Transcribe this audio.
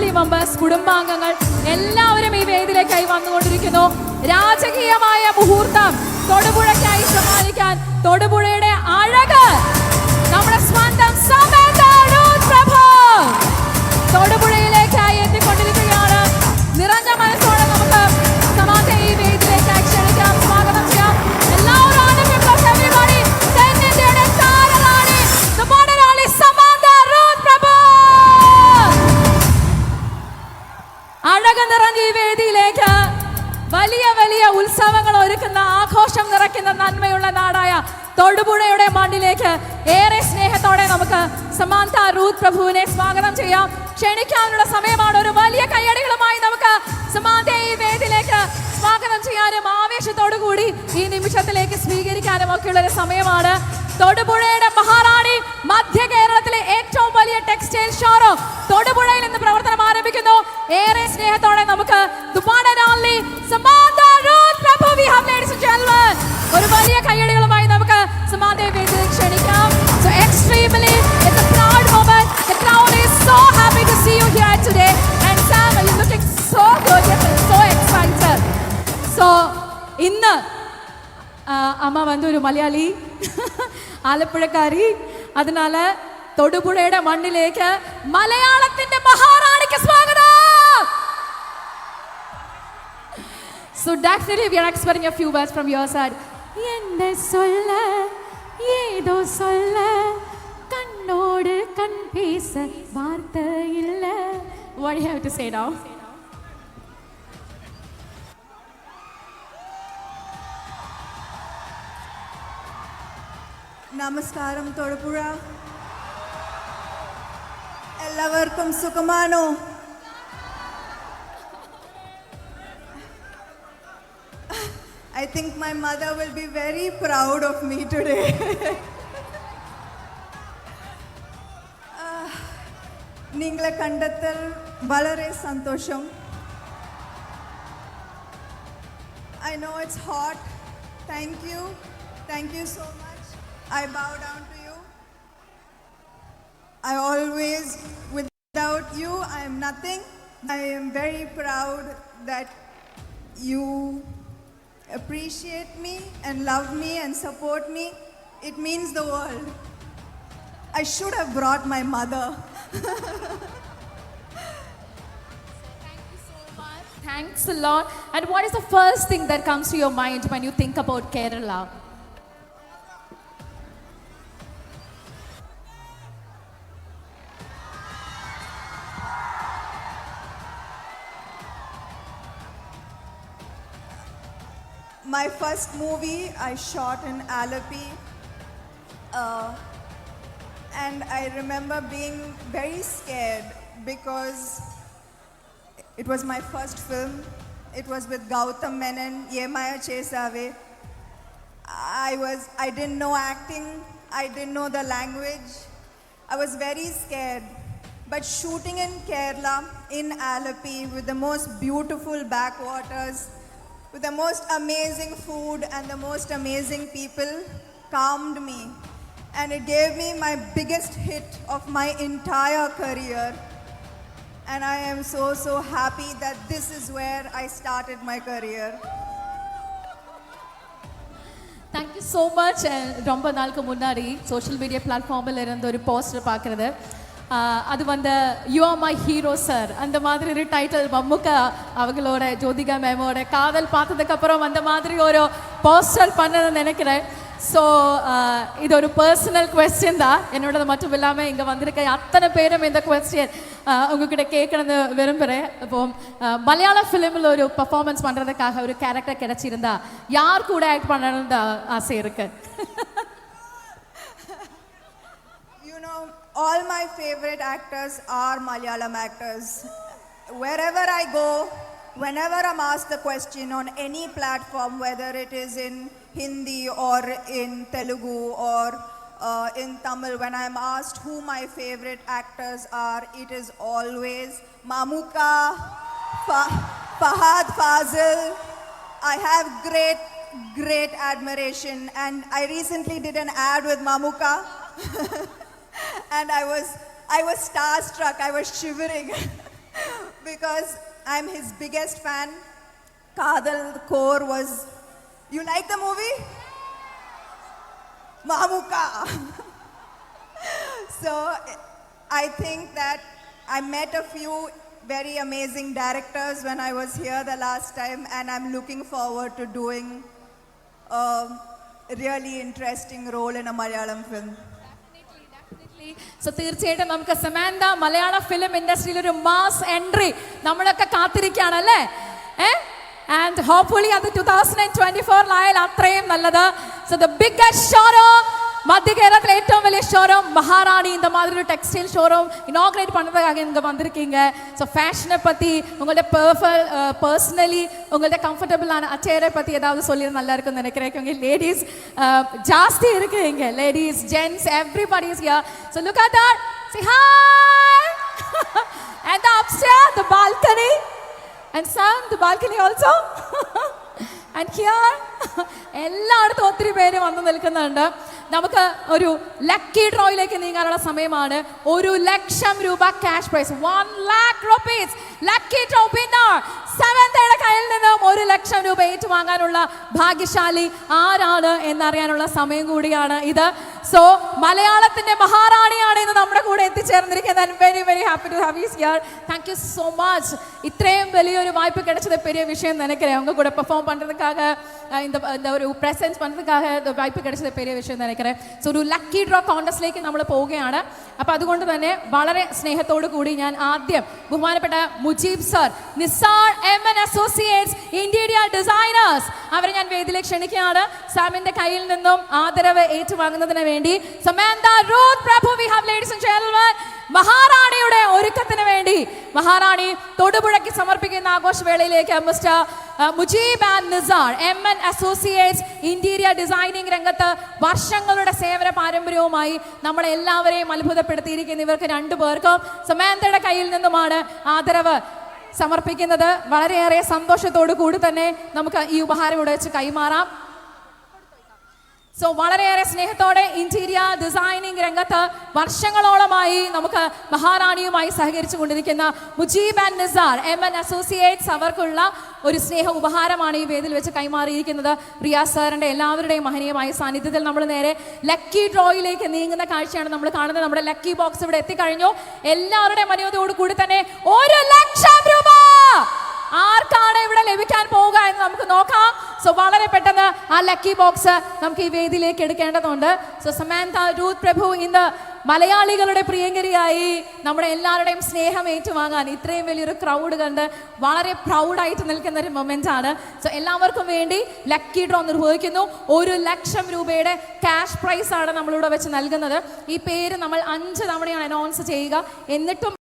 Family members കുടുംബാംഗങ്ങൾ എല്ലാവരും ഈ വേദിയിലേക്കായി വന്നുകൊണ്ടിരിക്കുന്നു. രാജകീയമായ മുഹൂർത്തം തൊടുപുഴയ്ക്കായി സമ്മാനിക്കാൻ തൊടുപുഴയുടെ അഴക് നമ്മുടെ സ്വന്തം തൊടുപുഴയുടെ മണ്ണിലേക്ക് ഏറെ സ്നേഹത്തോടെ നമുക്ക് സമാന്ത റൂത്ത് പ്രഭുവിനെ സ്വാഗതം ചെയ്യാം. ക്ഷണിക്കാനുള്ള സമയമാണ്. ഒരു വലിയ കയ്യടികളുമായി നമുക്ക് സമാന്ത ഈ വേദിയിലേക്ക് സ്വാഗതം ചെയ്യാനും ആവേശത്തോടു കൂടി ഈ നിമിഷത്തിലേക്ക് സ്വീകരിക്കാനും ഒക്കെയുള്ള ഒരു സമയമാണ്. തൊടുപുഴയുടെ മഹാറാണി മധ്യ കേരളത്തിലെ ഏറ്റവും വലിയ ടെക്സ്റ്റൈൽ ഷോറൂം തൊടുപുഴയിൽ നിന്ന് പ്രവർത്തനം ആരംഭിക്കുന്നു. ഏറെ സ്നേഹത്തോടെ നമുക്ക് the Samantha Ruth Prabhu we have Prabhu ഇന്ന് ആ, അമ്മ வந்து ഒരു മലയാളി ആലപ്പുഴക്കാരി അതിനാല തൊടുപുഴയുടെ മണ്ണിലേക്ക് മലയാളത്തിന്റെ മഹാറാണിക്ക് സ്വാഗതം So definitely we are expecting a few words from your side. என்ன சொல்ல ஏதோ சொல்ல கண்ணோடு கண் பேச வார்த்தை இல்ல What do you have to say now? നമസ്കാരം തൊടുപുഴ എല്ലാവർക്കും സുഖമാണോ I think my mother will be very proud of me today. Ah, നിങ്ങളെ കണ്ടെത്തൽ വളരെ സന്തോഷം I know it's hot. Thank you. Thank you so much. I bow down to you. I always, without you, I am nothing. I am very proud that you appreciate me and love me and support me. It means the world. I should have brought my mother. Thank you so much. Thanks a lot. And what is the first thing that comes to your mind when you think about Kerala? My first movie I shot in Alapi. Uh, and I remember being very scared because it was my first film. It was with Gautam Menon, Ye Maya Chesave. I was I didn't know acting, I didn't know the language. I was very scared. But shooting in Kerala, in Alapi, with the most beautiful backwaters, with the most amazing food and the most amazing people, calmed me. And it gave me my biggest hit of my entire career. And I am so, so happy that this is where I started my career. Thank you so much ரொம்ப நாளுக்கு முன்னாடி social media பிளாட்ஃபார்மில் இருந்த ஒரு poster பார்க்குறது அது வந்து you are my hero sir அந்த மாதிரி ஒரு டைட்டில் மம்முக்கா அவங்களோட ஜோதிகா மேமோட காதல் பார்த்ததுக்கப்புறம் அந்த மாதிரி ஒரு போஸ்டர் பண்ணணும்னு நினைக்கிறேன். ஸோ இது ஒரு பர்சனல் கொஸ்டின் தான். என்னோடது மட்டும் இல்லாமல் இங்கே வந்திருக்க அத்தனை பேரும் இந்த கொஸ்டின் உங்ககிட்ட கேட்கணும்னு விரும்புகிறேன் இப்போ மலையாள ஃபிலிமில் ஒரு பர்ஃபார்மன்ஸ் பண்ணுறதுக்காக ஒரு கேரக்டர் கிடச்சிருந்தா யார் கூட ஆக்ட் பண்ணணும்னு ஆசை இருக்கு? all my favorite actors are Malayalam actors. Wherever I go, whenever I'm asked the question on any platform, whether it is in Hindi or in Telugu or uh, in Tamil, when I'm asked who my favorite actors are, it is always Mamuka, Fa- Fahad Fazil. I have great, great admiration, and I recently did an ad with Mamuka. and I was I was starstruck. I was shivering. because I'm his biggest fan. Kadal, core was. You like the movie? Mamuka. so I think that I met a few very amazing directors when I was here the last time, and I'm looking forward to doing a really interesting role in a Malayalam film. So തീർച്ചയായിട്ടും നമുക്ക് സെമാന്ത മലയാള film ഇൻഡസ്ട്രിയിൽ ഒരു mass entry നമ്മളൊക്കെ കാത്തിരിക്കുകയാണ് അല്ലേ? ഏ? And hopefully അത് two thousand and twenty ഫോറിലായാലും അത്രയും നല്ലത്. സോ ദ ബിഗ്ഗസ്റ്റ് ഷോറോ மத்திய கேரளத்தில் ഏറ്റവും വലിയ ஷோரூம் மகாராணி இந்த மாதிரி ஒரு டெக்ஸ்டைல் ஷோரூம் இனாகிரேட் பண்ணதுக்காக இங்கே வந்திருக்கீங்க ஸோ ஃபேஷனை பற்றி உங்களோட பர்ஃபல் பர்சனலி உங்களோட கம்ஃபர்டபுளான அச்சேரை பற்றி ஏதாவது சொல்லி நல்லா இருக்கும்னு நினைக்கிறேன் இங்கே லேடிஸ் ஜாஸ்தி இருக்கு இங்கே ladies gents everybody is here so look at that see hi and the upstairs the balcony and some the balcony also and here എല്ലായിടത്തും ഒത്തിരി പേര് വന്നു നിൽക്കുന്നുണ്ട് നമുക്ക് ഒരു ലക്കി ഡ്രോയിലേക്ക് നീങ്ങാനുള്ള സമയമാണ്. ഒരു ലക്ഷം രൂപ cash prize one lakh rupees lucky draw winner സെവൻതയുടെ കയ്യിൽ നിന്നും ഒരു ലക്ഷം രൂപ ഏറ്റുവാങ്ങാനുള്ള ഭാഗ്യശാലി ആരാണ് എന്നറിയാനുള്ള സമയം കൂടിയാണ് ഇത്. സോ മലയാളത്തിന്റെ മഹാറാണിയാണ് ഇന്ന് നമ്മുടെ കൂടെ എത്തിച്ചേർന്നിരിക്കുന്നത്. And very very happy to have you here thank you so much ഇത്രയും വലിയൊരു வாய்ப்பு കിടച്ചത് பெரிய விஷயம் நினைக்கிறேன் அவங்க കൂടെ പെർഫോം പണ്ടതുക്കാക இந்த ഒരു പ്രസൻസ് പണ്ടതുക്കാക വായ്പ കിടച്ചത് പെരിയ വിഷയം നനക്കറേ സോ ഒരു ലക്കി ഡ്രോ കോണ്ടസ്റ്റിലേക്ക് നമ്മൾ പോവുകയാണ്. അപ്പോൾ അതുകൊണ്ട് തന്നെ വളരെ സ്നേഹത്തോടു കൂടി ഞാൻ ആദ്യം ബഹുമാനപ്പെട്ട Mujeeb sir Nisar M N associates interior designers അവരെ ഞാൻ വേദിയിലേക്ക് ക്ഷണിക്കുകയാണ്. സാമിന്റെ കയ്യിൽ നിന്നും ആദരവ് ഏറ്റുവാങ്ങുന്നതിന് വേണ്ടി. Samantha Ruth Prabhu we have ladies and gentlemen മഹാറാണിയുടെ ഒരുക്കത്തിന് വേണ്ടി. മഹാറാണി തൊടുപുഴയ്ക്ക് സമർപ്പിക്കുന്ന ആഘോഷവേളയിലേക്ക് mister ah, Mujeeb and Nisar M N associates interior designing രംഗത്ത് വർഷങ്ങളുടെ സേവന പാരമ്പര്യവുമായി നമ്മളെ എല്ലാവരെയും അത്ഭുതപ്പെടുത്തിയിരിക്കുന്ന ഇവർക്ക് രണ്ടു പേർക്കും സമാന്തയുടെ കയ്യിൽ നിന്നുമാണ് ആദരവ് സമർപ്പിക്കുന്നത്. വളരെയേറെ സന്തോഷത്തോടു കൂടി തന്നെ നമുക്ക് ഈ ഉപഹാരം ഇവിടെ വെച്ച് കൈമാറാം. സോ വളരെയേറെ സ്നേഹത്തോടെ ഇന്റീരിയർ ഡിസൈനിങ് രംഗത്ത് വർഷങ്ങളോളമായി നമുക്ക് മഹാറാണിയുമായി സഹകരിച്ചു കൊണ്ടിരിക്കുന്ന Mujeeb and Nisar M N associates അവർക്കുള്ള ഒരു സ്നേഹ ഉപഹാരമാണ് ഈ വേദിയിൽ വെച്ച് കൈമാറിയിരിക്കുന്നത്. റിയാസ് സാറിന്റെ എല്ലാവരുടെയും മഹനീയമായ സാന്നിധ്യത്തിൽ നമ്മൾ നേരെ ലക്കി ഡ്രോയിലേക്ക് നീങ്ങുന്ന കാഴ്ചയാണ് നമ്മൾ കാണുന്നത്. നമ്മുടെ ലക്കി ബോക്സ് ഇവിടെ എത്തിക്കഴിഞ്ഞു. എല്ലാവരുടെയും അനുമതിയോട് കൂടി തന്നെ ഒരു ലക്ഷം ആർക്കാണ് ഇവിടെ ലഭിക്കാൻ പോവുക എന്ന് നമുക്ക് നോക്കാം. സോ വളരെ പെട്ടെന്ന് ആ ലക്കി ബോക്സ് നമുക്ക് ഈ വേദിയിലേക്ക് എടുക്കേണ്ടതുണ്ട്. സോ സമാന്ത രൂത് പ്രഭു ഇന്ന് മലയാളികളുടെ പ്രിയങ്കരിയായി നമ്മുടെ എല്ലാവരുടെയും സ്നേഹം ഏറ്റുവാങ്ങാൻ ഇത്രയും വലിയൊരു ക്രൗഡ് കണ്ട് വളരെ പ്രൗഡായിട്ട് നിൽക്കുന്ന ഒരു മൊമെന്റ് ആണ്. സോ എല്ലാവർക്കും വേണ്ടി ലക്കി ഡ്രോ നിർവഹിക്കുന്നു. ഒരു ലക്ഷം രൂപയുടെ ക്യാഷ് പ്രൈസ് ആണ് നമ്മളിവിടെ വെച്ച് നൽകുന്നത്. ഈ പേര് നമ്മൾ അഞ്ച് തവണയാണ് അനൗൺസ് ചെയ്യുക. എന്നിട്ടും